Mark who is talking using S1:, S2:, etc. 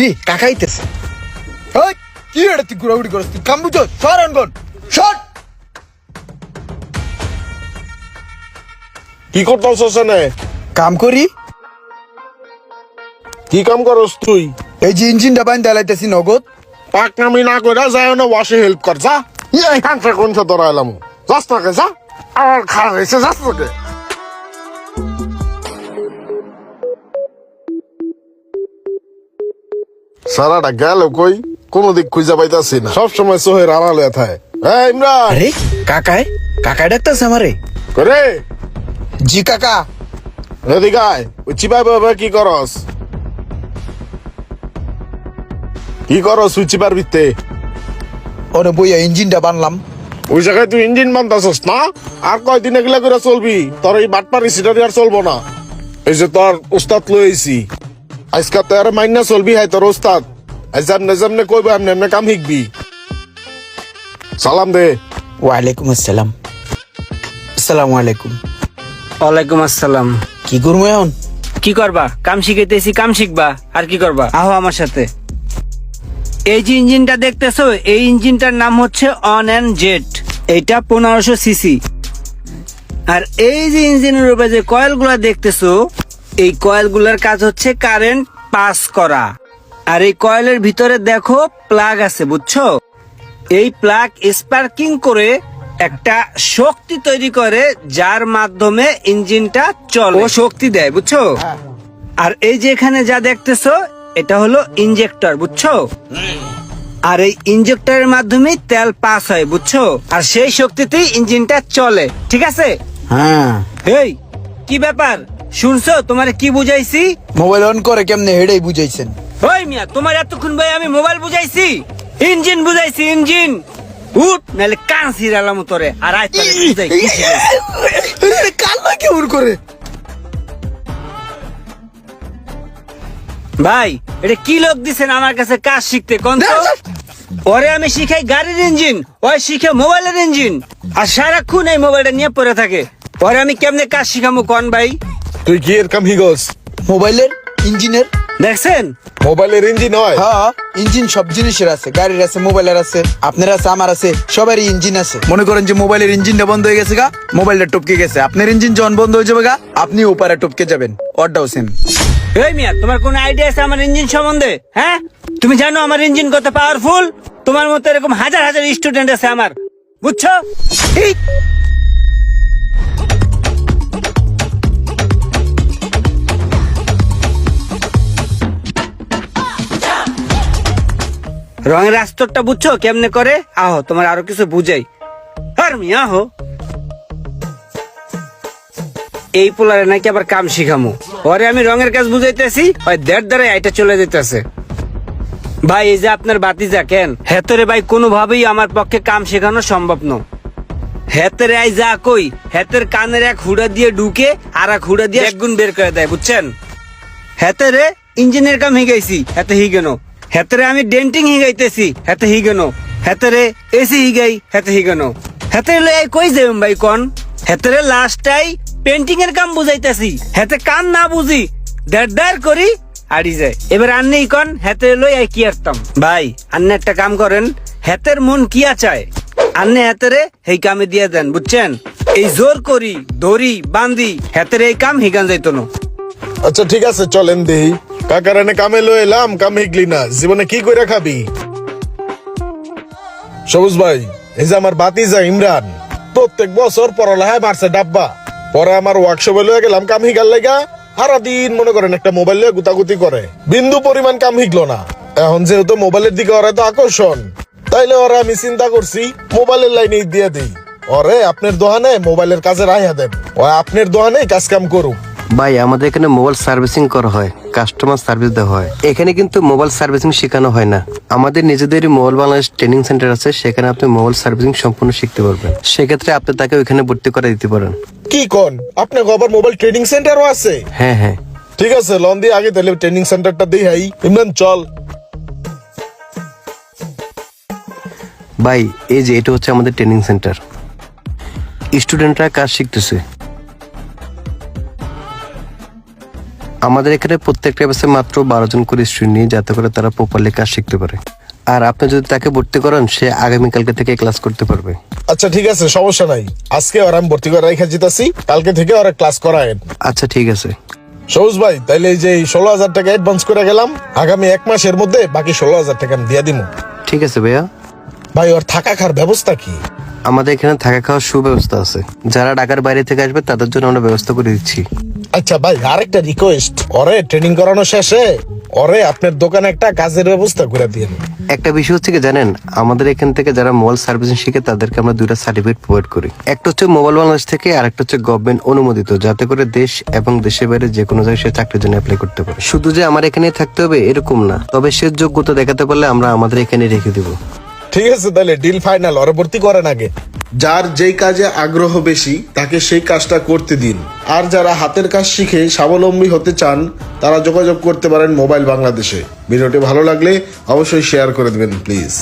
S1: রে কাকাইতেছে ওই কি রে তুই ঘুরাঘুরি করস? তুই কাম বুঝো সর অনগন সর।
S2: কি করতেছস এনে
S1: কাম করি।
S2: কি কাম করস তুই?
S1: এই যে ইঞ্জিনটা বাইন দেলাইতেছি নগদ।
S2: পাক নামি না কইরা যায় না ওয়াশে হেল্প কর যা। এই কাঁচা কোন সে ধরা এলাম যাস তাকে যা। আর খারাপ হয়েছে যাস তাকে। সারাটা গেল কই? কোনো দিক খুঁজে পাইতাছি না। সবসময় সোহের আড়ালে থাকে। এই ইমরান!
S1: আরে কাকায় কাকায় ডাকতেছে আমারে।
S2: করে?
S1: জি কাকা।
S2: এদিকে আয়। ওই চিপাই বাবা কি করস? কি করস ওই চিপার ভিত্তে?
S1: ওরে বইয়া ইঞ্জিনটা বানলাম।
S2: ওই জায়গায় তুই ইঞ্জিন বানতাছস না? আর কয়দিন এগুলা করে চলবি? তোর এই বাটপারি সিটারি আর চলবো না। এই যে তোর উস্তাদ লইছি। আজকে তো আর মাইনা চলবি হাই তোর উস্তাদ আজ যেমনে যেমনে কইবে এমনি এমনি কাম শিখবি সালাম দে
S1: ওয়ালাইকুম আসসালাম আসসালামু আলাইকুম
S3: ওয়ালাইকুম আসসালাম।
S1: কি করব এখন?
S3: কি করবা? কাম শিখাইতেছি কাম শিখবা। আর কি করবা? আহো আমার সাথে। এই যে ইঞ্জিনটা দেখতেছো এই ইঞ্জিনটার নাম হচ্ছে অন অ্যান্ড জেট এটা পনেরোশো সিসি আর এই যে ইঞ্জিনের উপরে যে কয়েলগুলা দেখতেছো এই কয়েলগুলোর কাজ হচ্ছে কারেন্ট পাস করা। আর এই কয়েলের ভিতরে দেখো প্লাগ আছে বুঝছ? এই প্লাগ স্পার্কিং করে একটা শক্তি তৈরি করে যার মাধ্যমে ইঞ্জিনটা চলে। ও শক্তি দেয় বুঝছ? আর এই যে এখানে যা দেখতেছো এটা হলো ইঞ্জেক্টর বুঝছ? আর এই ইঞ্জেক্টরের মাধ্যমে তেল পাস হয় বুঝছ? আর সেই শক্তিতেই ইঞ্জিনটা চলে ঠিক আছে?
S1: হ্যাঁ।
S3: এই কি ব্যাপার? শুনছো? তোমার কি বুঝাইছি?
S1: মোবাইল অন করে কেমনে হেডেই বুঝাইছেন?
S3: ওই মিয়া তোমার এতক্ষণ ভাই আমি মোবাইল বুঝাইছি। ইঞ্জিন বুঝাইছি ইঞ্জিন। উঠ নাহলে কান সিরালাম তোরে। আর আয় তোরে বুঝাই কি শিখাইছি।
S1: কেমন করে।
S3: ভাই এটা কি লোক দিছেন আমার কাছে কাজ শিখতে কোন? ওরে আমি শিখাই গাড়ির ইঞ্জিন ওই শিখে মোবাইলের ইঞ্জিন। আর সারাক্ষণ এই মোবাইলটা নিয়ে পড়ে থাকে। ওরে আমি কেমনে কাজ শিখামু কোন ভাই?
S2: তুই কি এর কাম হিগস?
S1: মোবাইলের? ইঞ্জিনের?
S3: দেখছেন?
S2: মোবাইলের ইঞ্জিন হয়।
S1: হ্যাঁ ইঞ্জিন সব জিনিসের আছে গাড়ির আছে মোবাইলের আছে আপনার আছে আমার আছে সবারই ইঞ্জিন আছে। মনে করেন যে মোবাইলের ইঞ্জিনটা বন্ধ হয়ে গেছে গা মোবাইলটা টপকে গেছে। আপনার ইঞ্জিন যখন বন্ধ হয়ে যাবে গা আপনি ওপারে টপকে যাবেন। অর্ডাও সেম
S3: এই মিয়া তোমার কোন আইডিয়া আছে আমার ইঞ্জিন সম্বন্ধে? হ্যাঁ? তুমি জানো আমার ইঞ্জিন কত পাওয়ারফুল তোমার মতো এরকম হাজার হাজার স্টুডেন্ট আছে আমার। বুঝছ? রঙের আস্তরটা বুঝছ? কেমনে করে? আহো, তোমার আরও কিছু বুঝাই। আর আহো। এই পোলারে নাকি আবার কাম শিখামু। পরে আমি রঙের কাজ বুঝাইতেছি, ওই দেড় দ্বারা এটা চলে যেতেছে ভাই, এই যে আপনার বাতিজা, কেন? হেতরে ভাই, কোনোভাবেই আমার পক্ষে কাম শেখানো সম্ভব ন হেতেরে আই যা কই, হেতের কানের এক হুড়া দিয়ে ঢুকে আর এক হুড়া দিয়ে এক গুণ বের করে দেয়, বুঝছেন? হেতেরে ইঞ্জিনের কাম হিগাইছি হেতে হিগেন হেতেরে আমি ডেন্টিং হিগাইতেছি, হেতে হিগেন। হেতেরে এসি হিগাই, হেতে হিগেন। হেতেরে আই কই যাবেন ভাই কোন? হেতেরে লাস্টাই পেন্টিং এর কাম বুঝাইতেছি, হেতে কাম না বুঝি, দেড় করি আড়ি যায়। এবার আন্নি কন, হেতে লই আই কি আরতাম? ভাই, আন্নে একটা কাম করেন, হেতের মন কিয়া চায় আন্নে হেতেরে হেই কামে দিয়ে দেন, বুঝছেন? এই জোর করি দড়ি বান্দি, হেতের এই কাম হিগান যাইতো না
S2: আচ্ছা ঠিক আছে, চলেন দেই। কাকার এনে কামে লয়ে এলাম, কাম হিগলি না। জীবনে কি কইরা খাবি? সবুজ ভাই, এই যে আমার বাতিজা ইমরান, প্রত্যেক বছর পড়ালেখায় মারছে ডাব্বা। পরে আমার ওয়ার্কশপে লয়ে গেলাম কাম হিগার লেগা সারা দিন মনে করেন একটা মোবাইল লয়ে গুতাগুতি করে। বিন্দু পরিমাণ কাম হিগলো না। এখন যেহেতু মোবাইলের দিকে ওরা তো আকর্ষণ, তাইলে ওরা আমি চিন্তা করছি মোবাইলের লাইনে দিয়ে দিই। ওরে, আপনার দোকানে মোবাইলের কাজে রাইয়া দেন। ও আপনার দোকানে কাজ কাম করুক।
S4: ভাই আমাদের এখানে মোবাইল সার্ভিসিং করা হয় কাস্টমার সার্ভিস দেওয়া হয়। এখানে কিন্তু মোবাইল সার্ভিসিং শেখানো হয় না। আমাদের নিজেদেরই মোবাইল বাংলাদেশ ট্রেনিং সেন্টার আছে সেখানে আপনি মোবাইল সার্ভিসিং সম্পূর্ণ শিখতে পারবেন। সেক্ষেত্রে আপনি তাকে ওইখানে ভর্তি করে দিতে পারেন।
S2: কি কোন? আপনার আবার মোবাইল ট্রেনিং সেন্টারও আছে?
S4: হ্যাঁ হ্যাঁ।
S2: ঠিক আছে লন দিয়ে আগে তাহলে ট্রেনিং সেন্টারটা দিই হাই ইমরান চল।
S4: ভাই এই যে এটা হচ্ছে আমাদের ট্রেনিং সেন্টার স্টুডেন্টরা কাজ শিখতেছে। আমাদের এখানে প্রত্যেকটা ব্যাচে মাত্র বারো জন করে স্টুডেন্ট নিয়ে যাতে করে তারা প্রপারলি কাজ শিখতে পারে। আর আপনি যদি তাকে ভর্তি করান সে আগামীকালকে থেকে ক্লাস করতে পারবে।
S2: আচ্ছা ঠিক আছে সমস্যা নাই। আজকে ওর আমি ভর্তি করে রেখে যেতেছি কালকে থেকে ওরা ক্লাস করায়েন।
S4: আচ্ছা ঠিক আছে।
S2: সবুজ ভাই তাইলে এই যে ষোলো হাজার টাকা অ্যাডভান্স করে গেলাম আগামী এক মাসের মধ্যে বাকি ষোলো হাজার টাকা আমি দিয়ে দিব
S4: ঠিক আছে ভাইয়া।
S2: ভাই ওর থাকা খাওয়ার ব্যবস্থা কি?
S4: আমাদের এখানে থাকা খাওয়ার সুব্যবস্থা আছে। যারা ঢাকার বাইরে থেকে আসবে তাদের জন্য আমরা ব্যবস্থা করে দিচ্ছি।
S2: আচ্ছা ভাই আরেকটা রিকোয়েস্ট ওরে ট্রেনিং করানো শেষে। ওরে আপনার দোকানে একটা কাজের ব্যবস্থা করে দিন।
S4: একটা বিষয় হচ্ছে কি জানেন? আমাদের এখান থেকে যারা মোবাইল সার্ভিসিং শিখে তাদেরকে আমরা দুইটা সার্টিফিকেট প্রোভাইড করি। একটা হচ্ছে মোবাইল বাংলাদেশ থেকে আর একটা হচ্ছে গভর্নমেন্ট অনুমোদিত যাতে করে দেশ এবং দেশের বাইরে যে কোনো জায়গায় সে চাকরির জন্য অ্যাপ্লাই করতে পারে। শুধু যে আমার এখানেই থাকতে হবে এরকম না। তবে সে যোগ্যতা দেখাতে পারলে আমরা আমাদের এখানে রেখে দিব।
S2: ঠিক আছে তাহলে ডিল ফাইনাল ওরে ভর্তি করেন আগে।
S5: যার যেই কাজে আগ্রহ বেশি, তাকে সেই কাজটা করতে দিন। আর যারা হাতের কাজ শিখে স্বাবলম্বী হতে চান, তারা যোগাযোগ করতে পারেন মোবাইল বাংলাদেশে। ভিডিওটি ভালো লাগলে অবশ্যই শেয়ার করে দেবেন, প্লিজ।